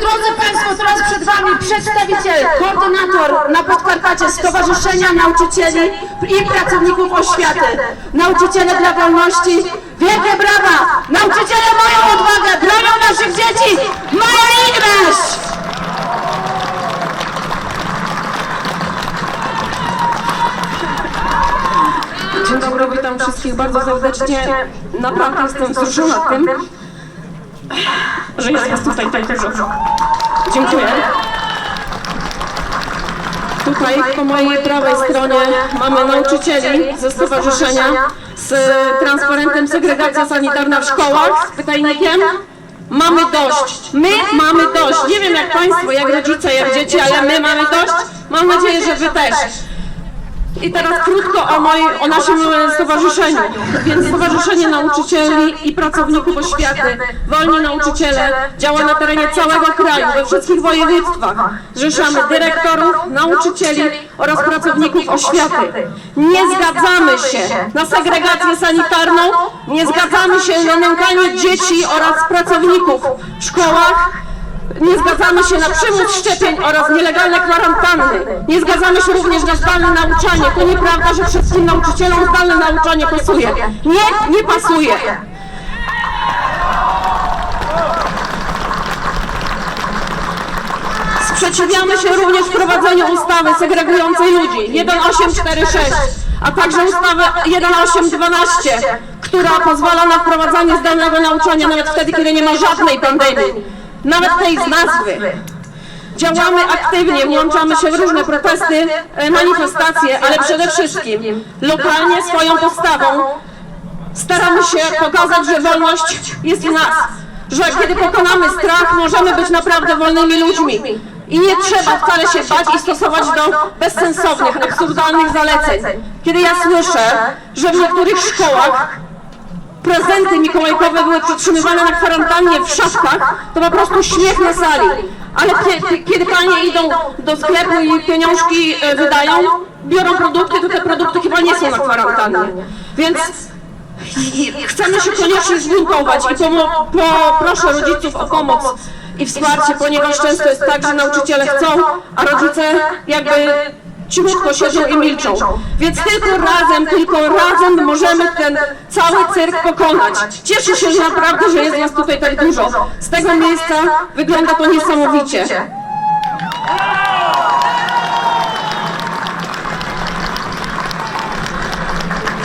drodzy Państwo, teraz przed Wami przedstawiciel, koordynator na Podkarpacie Stowarzyszenia Nauczycieli i Pracowników Oświaty. Nauczyciele dla wolności, wielkie brawa! Nauczyciele mają odwagę, bronią naszych dzieci! Maja Ingres! Dzień dobry, witam wszystkich bardzo serdecznie. Naprawdę jestem wzruszona tym, że jest was tutaj tak dużo. Dziękuję. Tutaj po mojej prawej stronie mamy nauczycieli ze stowarzyszenia z transparentem segregacja sanitarna w szkołach z pytajnikiem. Mamy dość. My mamy dość. Nie wiem jak Państwo, jak rodzice, jak dzieci, ale my mamy dość. Mam nadzieję, że Wy też. I teraz krótko o, moim, o naszym stowarzyszeniu. Więc Stowarzyszenie Nauczycieli i Pracowników Oświaty, Wolni Nauczyciele, działa na terenie całego kraju, we wszystkich województwach. Zrzeszamy dyrektorów, nauczycieli oraz pracowników oświaty. Nie zgadzamy się na segregację sanitarną, nie zgadzamy się na nękanie dzieci oraz pracowników w szkołach, nie zgadzamy się na przymus szczepień oraz nielegalne kwarantanny. Nie zgadzamy się również na zdalne nauczanie. To nieprawda, że wszystkim nauczycielom zdalne nauczanie pasuje. Nie, nie pasuje. Sprzeciwiamy się również wprowadzeniu ustawy segregującej ludzi 1846, a także ustawy 1812, która pozwala na wprowadzanie zdalnego nauczania nawet wtedy, kiedy nie ma żadnej pandemii. Nawet tej z nazwy. Działamy aktywnie, włączamy się w różne protesty, e, manifestacje, ale przede wszystkim lokalnie swoją postawą staramy się pokazać, że wolność jest w nas. Że kiedy pokonamy strach, możemy być naprawdę wolnymi ludźmi. I nie trzeba wcale się bać i stosować do bezsensownych, absurdalnych zaleceń. Kiedy ja słyszę, że w niektórych szkołach prezenty mikołajkowe były przetrzymywane na kwarantannie w szafkach, to po prostu śmiech na sali. Ale kie- kiedy panie idą do sklepu i pieniążki e, wydają, biorą produkty, to te produkty chyba nie są na kwarantannie. Więc chcemy się koniecznie zbuntować i pomo- poproszę rodziców o pomoc i wsparcie, ponieważ często jest tak, że nauczyciele chcą, a rodzice jakby cichutko siedzą i milczą. Więc tylko razem, tylko razem możemy ten cały cyrk pokonać. Cieszę się że naprawdę, że jest nas tutaj tak dużo. Z tego miejsca wygląda to niesamowicie.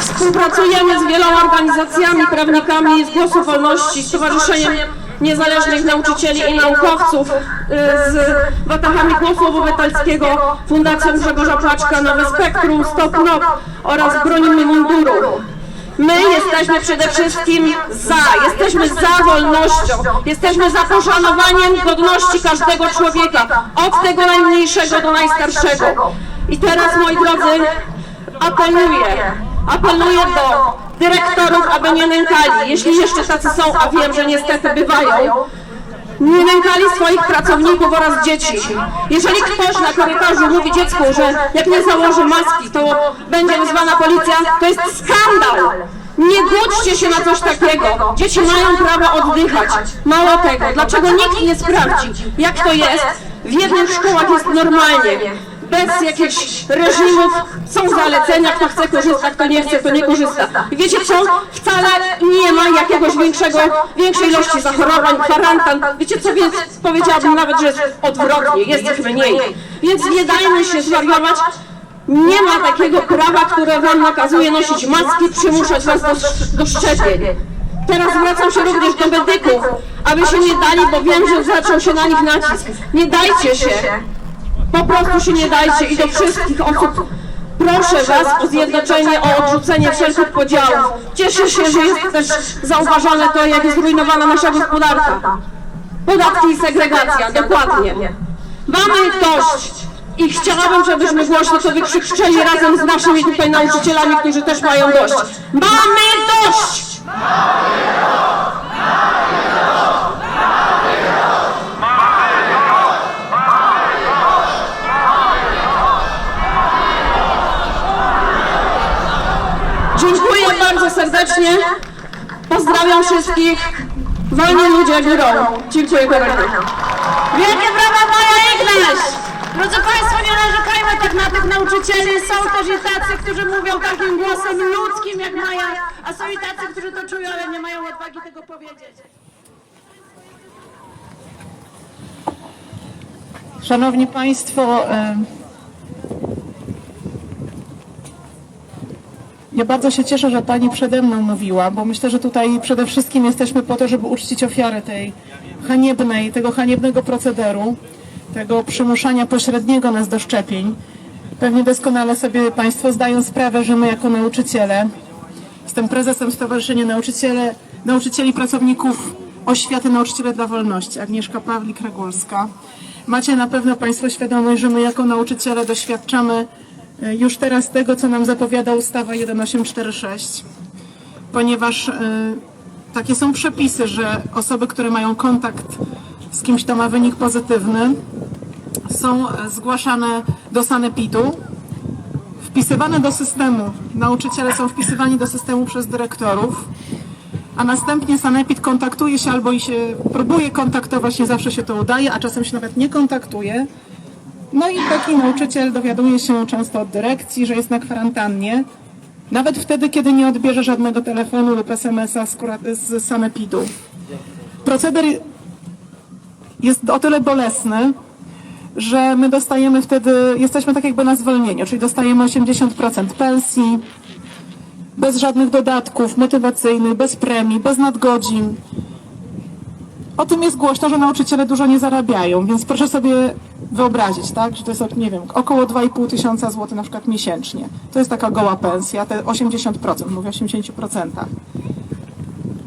Współpracujemy z wieloma organizacjami, prawnikami z Głosu Wolności, Stowarzyszeniem Niezależnych Nauczycieli i Naukowców, y, z Watachami Głosu Obywatelskiego, Fundacją Grzegorza Paczka, Nowe Spektrum, Stop NOP oraz Bronimy Munduru. My jesteśmy przede wszystkim za, jesteśmy za wolnością, jesteśmy za poszanowaniem godności każdego człowieka, od tego najmniejszego do najstarszego. I teraz, moi drodzy, apeluję, apeluję do dyrektorów, aby nie nękali, jeśli jeszcze tacy są, a wiem, że niestety bywają, nie nękali swoich pracowników oraz dzieci. Jeżeli ktoś na korytarzu mówi dziecku, że jak nie założy maski, to będzie wezwana policja, to jest skandal! Nie gódźcie się na coś takiego. Dzieci mają prawo oddychać. Mało tego, dlaczego nikt nie sprawdzi, jak to jest? W jednych szkołach jest normalnie bez jakichś reżimów, są zalecenia, kto chce korzysta, kto nie chce, to nie korzysta. I wiecie co? Wcale nie ma jakiegoś większego, większej ilości zachorowań, kwarantan. Wiecie co, więc powiedziałabym nawet, że jest odwrotnie, jest ich mniej. Więc nie dajmy się zwariować. Nie ma takiego prawa, które wam nakazuje nosić maski, przymuszać was do, do szczepień. Teraz zwracam się również do medyków, aby się nie dali, bo wiem, że zaczął się na nich nacisk. Nie dajcie się. Po prostu się nie dajcie i do wszystkich osób proszę Was o zjednoczenie, o odrzucenie wszelkich podziałów. Cieszę się, że jest też zauważane to, jak jest zrujnowana nasza gospodarka. Podatki i segregacja, dokładnie. Mamy dość i chciałabym, żebyśmy głośno to wykrzyczeli razem z naszymi tutaj nauczycielami, którzy też mają dość. Mamy dość! Dziękuję bardzo serdecznie. Pozdrawiam wszystkich. Wolni ludzie górą. Dziękuję bardzo. Wielkie brawa Maja Ignaś! Drodzy Państwo, nie narzekajmy tak na tych nauczycieli. Są też i tacy, którzy mówią takim głosem ludzkim jak Maja, a są i tacy, którzy to czują, ale nie mają odwagi tego powiedzieć. Szanowni Państwo, em, ja bardzo się cieszę, że Pani przede mną mówiła, bo myślę, że tutaj przede wszystkim jesteśmy po to, żeby uczcić ofiarę tej haniebnej, tego haniebnego procederu, tego przymuszania pośredniego nas do szczepień. Pewnie doskonale sobie Państwo zdają sprawę, że my jako nauczyciele, jestem prezesem Stowarzyszenia Nauczyciele, Nauczycieli Pracowników Oświaty Nauczyciele dla Wolności, Agnieszka Pawlik-Regulska. Macie na pewno Państwo świadomość, że my jako nauczyciele doświadczamy już teraz tego, co nam zapowiada ustawa 1846, ponieważ e, takie są przepisy, że osoby, które mają kontakt z kimś, kto ma wynik pozytywny, są e, zgłaszane do sanepidu, wpisywane do systemu. Nauczyciele są wpisywani do systemu przez dyrektorów, a następnie sanepid kontaktuje się albo i się próbuje kontaktować, nie zawsze się to udaje, a czasem się nawet nie kontaktuje. No i taki nauczyciel dowiaduje się często od dyrekcji, że jest na kwarantannie, nawet wtedy, kiedy nie odbierze żadnego telefonu lub SMS-a z, z sanepidu. Proceder jest o tyle bolesny, że my dostajemy wtedy, jesteśmy tak jakby na zwolnieniu, czyli dostajemy 80% pensji, bez żadnych dodatków motywacyjnych, bez premii, bez nadgodzin. O tym jest głośno, że nauczyciele dużo nie zarabiają, więc proszę sobie wyobrazić, tak, że to jest, nie wiem, około 2,5 tysiąca złotych na przykład miesięcznie. To jest taka goła pensja, te 80%, mówię o 80%.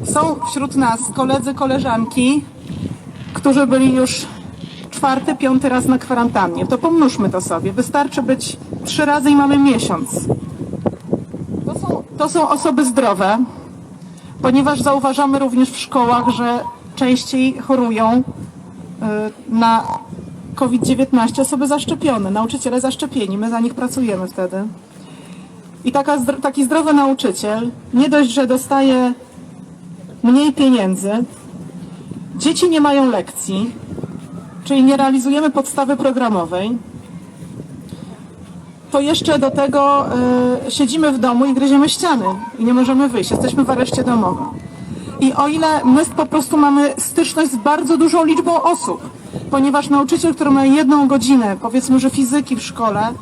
Są wśród nas koledzy, koleżanki, którzy byli już czwarty, piąty raz na kwarantannie. To pomnóżmy to sobie. Wystarczy być trzy razy i mamy miesiąc. To są, to są osoby zdrowe, ponieważ zauważamy również w szkołach, że częściej chorują y, na COVID-19 osoby zaszczepione, nauczyciele zaszczepieni. My za nich pracujemy wtedy. I taka, taki zdrowy nauczyciel nie dość, że dostaje mniej pieniędzy, dzieci nie mają lekcji, czyli nie realizujemy podstawy programowej, to jeszcze do tego y, siedzimy w domu i gryziemy ściany i nie możemy wyjść. Jesteśmy w areszcie domowym. I o ile my po prostu mamy styczność z bardzo dużą liczbą osób, ponieważ nauczyciel, który ma jedną godzinę, powiedzmy, że fizyki w szkole,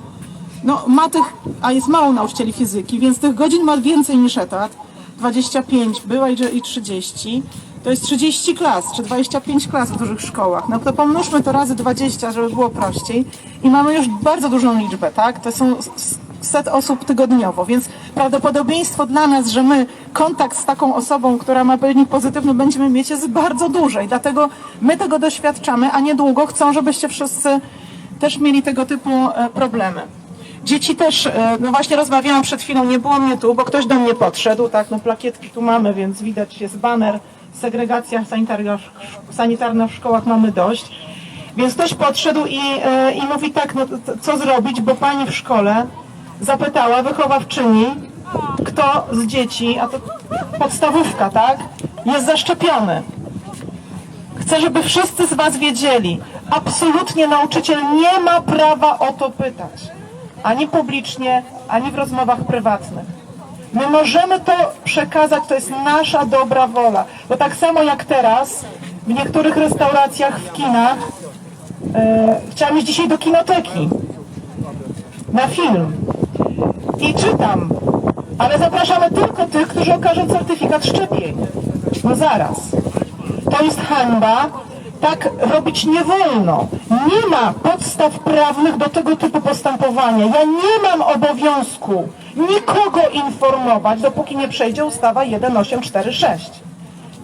no ma tych, a jest mało nauczycieli fizyki, więc tych godzin ma więcej niż etat. 25 była i i 30. To jest 30 klas, czy 25 klas w dużych szkołach. No to pomnóżmy to razy 20, żeby było prościej. I mamy już bardzo dużą liczbę, tak? To są set osób tygodniowo, więc prawdopodobieństwo dla nas, że my kontakt z taką osobą, która ma wynik pozytywny, będziemy mieć jest bardzo duże. I dlatego my tego doświadczamy, a niedługo chcą, żebyście wszyscy też mieli tego typu e, problemy. Dzieci też, e, no właśnie rozmawiałam przed chwilą, nie było mnie tu, bo ktoś do mnie podszedł, tak, no plakietki tu mamy, więc widać jest baner, segregacja sanitarna, w szkołach mamy dość. Więc ktoś podszedł i, e, i mówi tak, no co zrobić, bo pani w szkole zapytała wychowawczyni, kto z dzieci, a to podstawówka, tak, jest zaszczepiony. Chcę, żeby wszyscy z Was wiedzieli, absolutnie nauczyciel nie ma prawa o to pytać. Ani publicznie, ani w rozmowach prywatnych. My możemy to przekazać, to jest nasza dobra wola. Bo tak samo jak teraz, w niektórych restauracjach, w kinach, e, chciałam iść dzisiaj do kinoteki na film. I czytam, ale zapraszamy tylko tych, którzy okażą certyfikat szczepień. No zaraz. To jest hańba. Tak robić nie wolno. Nie ma podstaw prawnych do tego typu postępowania. Ja nie mam obowiązku nikogo informować, dopóki nie przejdzie ustawa 1846.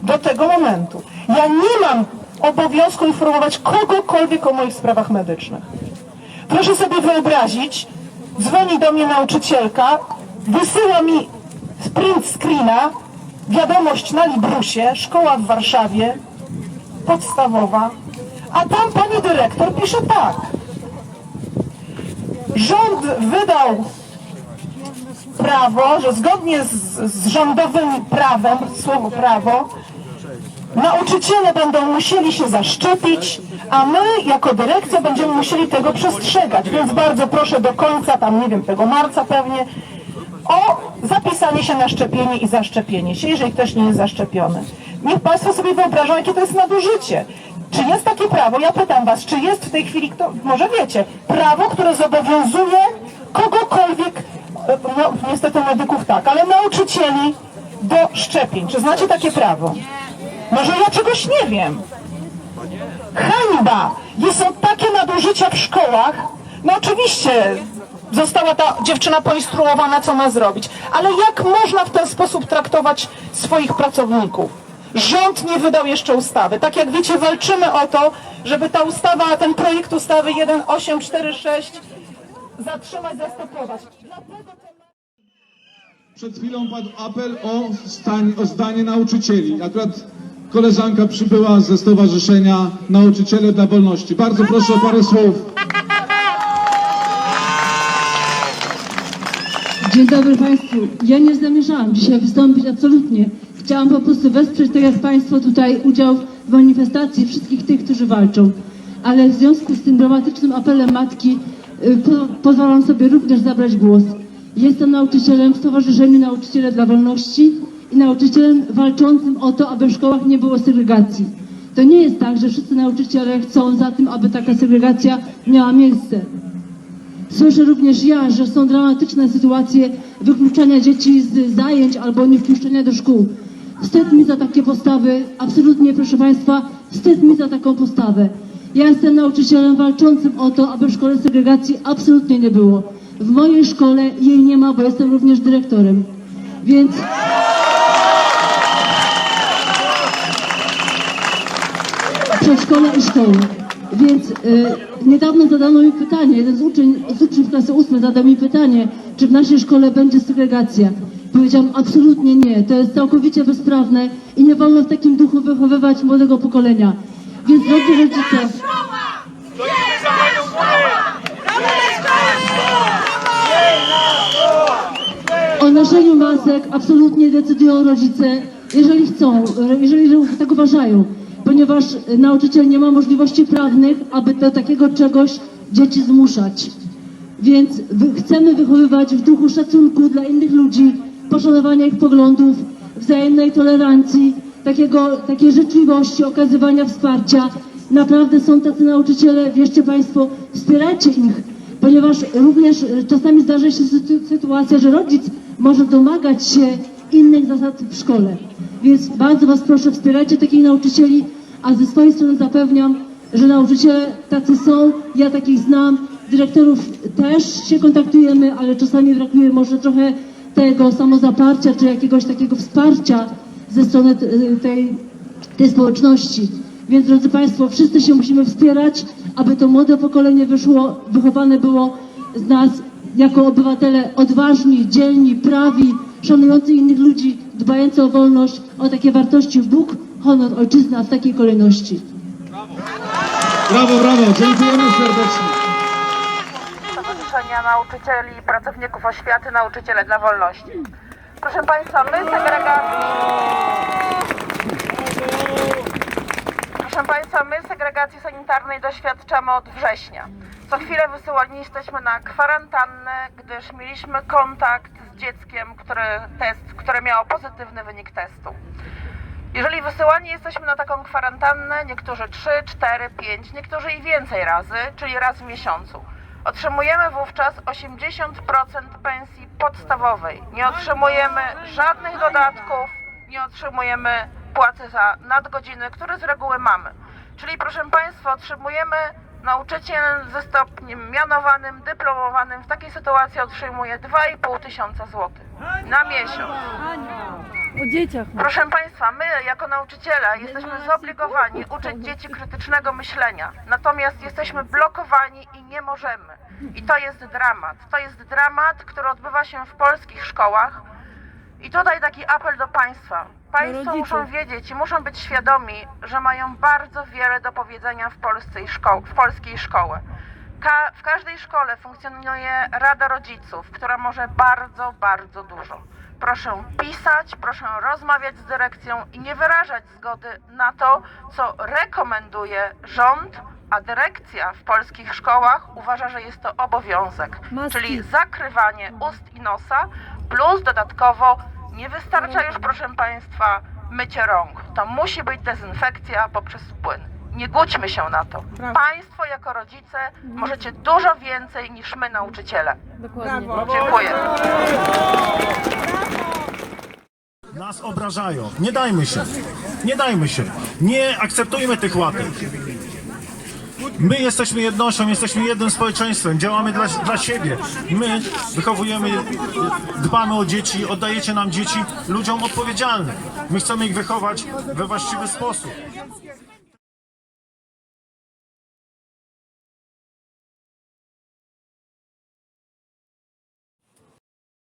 Do tego momentu. Ja nie mam obowiązku informować kogokolwiek o moich sprawach medycznych. Proszę sobie wyobrazić, dzwoni do mnie nauczycielka, wysyła mi print screena, wiadomość na Librusie, szkoła w Warszawie, podstawowa, a tam pani dyrektor pisze tak. Rząd wydał prawo, że zgodnie z, z rządowym prawem, słowo prawo, Nauczyciele będą musieli się zaszczepić, a my jako dyrekcja będziemy musieli tego przestrzegać. Więc bardzo proszę do końca, tam nie wiem, tego marca pewnie, o zapisanie się na szczepienie i zaszczepienie się, jeżeli ktoś nie jest zaszczepiony. Niech Państwo sobie wyobrażą, jakie to jest nadużycie. Czy jest takie prawo? Ja pytam Was, czy jest w tej chwili, kto, może wiecie, prawo, które zobowiązuje kogokolwiek, e, no niestety medyków tak, ale nauczycieli do szczepień. Czy znacie takie prawo? Może ja czegoś nie wiem. Hańba! I są takie nadużycia w szkołach. No oczywiście została ta dziewczyna poinstruowana, co ma zrobić. Ale jak można w ten sposób traktować swoich pracowników? Rząd nie wydał jeszcze ustawy. Tak jak wiecie, walczymy o to, żeby ta ustawa, ten projekt ustawy 1846 zatrzymać, zastopować. Przed chwilą padł apel o, stań, o zdanie nauczycieli. Akurat koleżanka przybyła ze Stowarzyszenia Nauczyciele dla Wolności. Bardzo proszę o parę słów. Dzień dobry Państwu. Ja nie zamierzałam dzisiaj wystąpić absolutnie. Chciałam po prostu wesprzeć, tak jak Państwo tutaj, udział w manifestacji wszystkich tych, którzy walczą. Ale w związku z tym dramatycznym apelem matki y, po, pozwalam sobie również zabrać głos. Jestem nauczycielem w Stowarzyszeniu Nauczyciele dla Wolności i nauczycielem walczącym o to, aby w szkołach nie było segregacji. To nie jest tak, że wszyscy nauczyciele chcą za tym, aby taka segregacja miała miejsce. Słyszę również ja, że są dramatyczne sytuacje wykluczania dzieci z zajęć albo niewpuszczenia do szkół. Wstyd mi za takie postawy, absolutnie proszę Państwa, wstyd mi za taką postawę. Ja jestem nauczycielem walczącym o to, aby w szkole segregacji absolutnie nie było. W mojej szkole jej nie ma, bo jestem również dyrektorem. Więc przedszkola i szkoły. Więc y, niedawno zadano mi pytanie, jeden z, uczeń, z uczniów klasy 8 zadał mi pytanie, czy w naszej szkole będzie segregacja. Powiedziałam absolutnie nie, to jest całkowicie bezprawne i nie wolno w takim duchu wychowywać młodego pokolenia. Więc drodzy rodzice, o noszeniu masek absolutnie decydują rodzice, jeżeli chcą, jeżeli tak uważają, ponieważ nauczyciel nie ma możliwości prawnych, aby do takiego czegoś dzieci zmuszać. Więc chcemy wychowywać w duchu szacunku dla innych ludzi, poszanowania ich poglądów, wzajemnej tolerancji, takiego, takiej życzliwości, okazywania wsparcia. Naprawdę są tacy nauczyciele, wierzcie Państwo, wspierajcie ich, ponieważ również czasami zdarza się sytu- sytuacja, że rodzic może domagać się innych zasad w szkole. Więc bardzo Was proszę, wspierajcie takich nauczycieli, a ze swojej strony zapewniam, że nauczyciele tacy są, ja takich znam, dyrektorów też się kontaktujemy, ale czasami brakuje może trochę tego samozaparcia, czy jakiegoś takiego wsparcia ze strony tej, tej społeczności. Więc drodzy Państwo, wszyscy się musimy wspierać, aby to młode pokolenie wyszło, wychowane było z nas jako obywatele odważni, dzielni, prawi, szanujący innych ludzi, dbający o wolność, o takie wartości Bóg, honor, ojczyzna w takiej kolejności. Brawo, brawo, dziękujemy serdecznie. Stowarzyszenia Nauczycieli i Pracowników Oświaty Nauczyciele dla Wolności. Proszę Państwa, my segregacji... Proszę Państwa, my segregacji sanitarnej doświadczamy od września. Co chwilę wysyłani jesteśmy na kwarantannę, gdyż mieliśmy kontakt z dzieckiem, które, test, które miało pozytywny wynik testu. Jeżeli wysyłani jesteśmy na taką kwarantannę, niektórzy 3, 4, 5, niektórzy i więcej razy, czyli raz w miesiącu, otrzymujemy wówczas 80% pensji podstawowej. Nie otrzymujemy żadnych dodatków, nie otrzymujemy płacy za nadgodziny, które z reguły mamy. Czyli proszę Państwa, otrzymujemy nauczyciel ze stopniem mianowanym, dyplomowanym w takiej sytuacji otrzymuje 2,5 tysiąca złotych na miesiąc. Proszę Państwa, my jako nauczyciele jesteśmy zobligowani uczyć dzieci krytycznego myślenia, natomiast jesteśmy blokowani i nie możemy. I to jest dramat. To jest dramat, który odbywa się w polskich szkołach. I tutaj taki apel do Państwa. Państwo muszą wiedzieć i muszą być świadomi, że mają bardzo wiele do powiedzenia w, Polsce i szko- w polskiej szkoły. Ka- w każdej szkole funkcjonuje Rada Rodziców, która może bardzo, bardzo dużo. Proszę pisać, proszę rozmawiać z dyrekcją i nie wyrażać zgody na to, co rekomenduje rząd, a dyrekcja w polskich szkołach uważa, że jest to obowiązek, czyli zakrywanie ust i nosa, plus dodatkowo nie wystarcza już, proszę Państwa, mycie rąk. To musi być dezynfekcja poprzez płyn. Nie głódźmy się na to. Państwo jako rodzice możecie dużo więcej niż my nauczyciele. Dziękuję. Nas obrażają. Nie dajmy się. Nie dajmy się. Nie akceptujmy tych łatek. My jesteśmy jednością, jesteśmy jednym społeczeństwem, działamy dla, dla siebie. My wychowujemy, dbamy o dzieci, oddajecie nam dzieci ludziom odpowiedzialnym. My chcemy ich wychować we właściwy sposób.